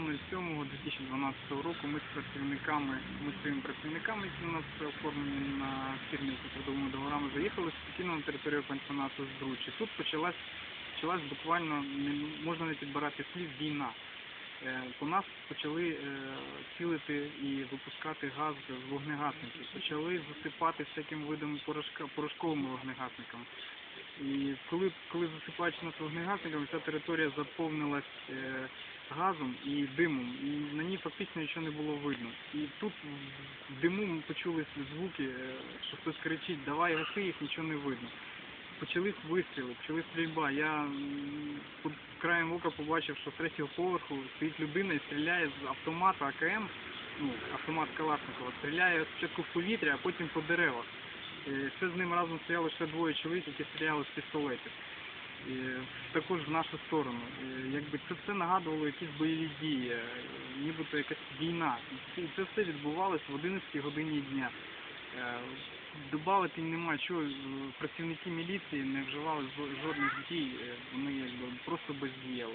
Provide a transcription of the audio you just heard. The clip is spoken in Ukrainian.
7.07.2012 року ми з працівниками, ми з своїми працівниками, які у нас оформлені на фірмі з трудовими договорами, заїхали спокійно на територію пансіонату з Дручі. Тут почалась, почалась буквально, не, можна не підбирати слів, війна. Е, По нас почали е, цілити і випускати газ з вогнегасників, почали засипати всяким видом порошка, порошковими вогнегасниками. І коли, коли засипаючи нас вогнегасниками, вся територія заповнилась е, газом і димом, і на ній фактично нічого не було видно. І тут в- диму ми почули звуки, е, що хтось кричить, давай гаси їх, нічого не видно. Почались вистріли, почали стрільба. Я під краєм ока побачив, що з третього поверху стоїть людина і стріляє з автомата АКМ, ну, автомат Калашникова, стріляє спочатку в повітря, а потім по деревах. Е, Це з ним разом стояло ще двоє чоловік, які стріляли з пістолетів. І також в нашу сторону. Е, Якби це все нагадувало якісь бойові дії, е, нібито якась війна. І це все відбувалося в 11 годині дня. Е, Добавити нема чого, е, працівники міліції не вживали жодних дій, вони якби просто бездіяли.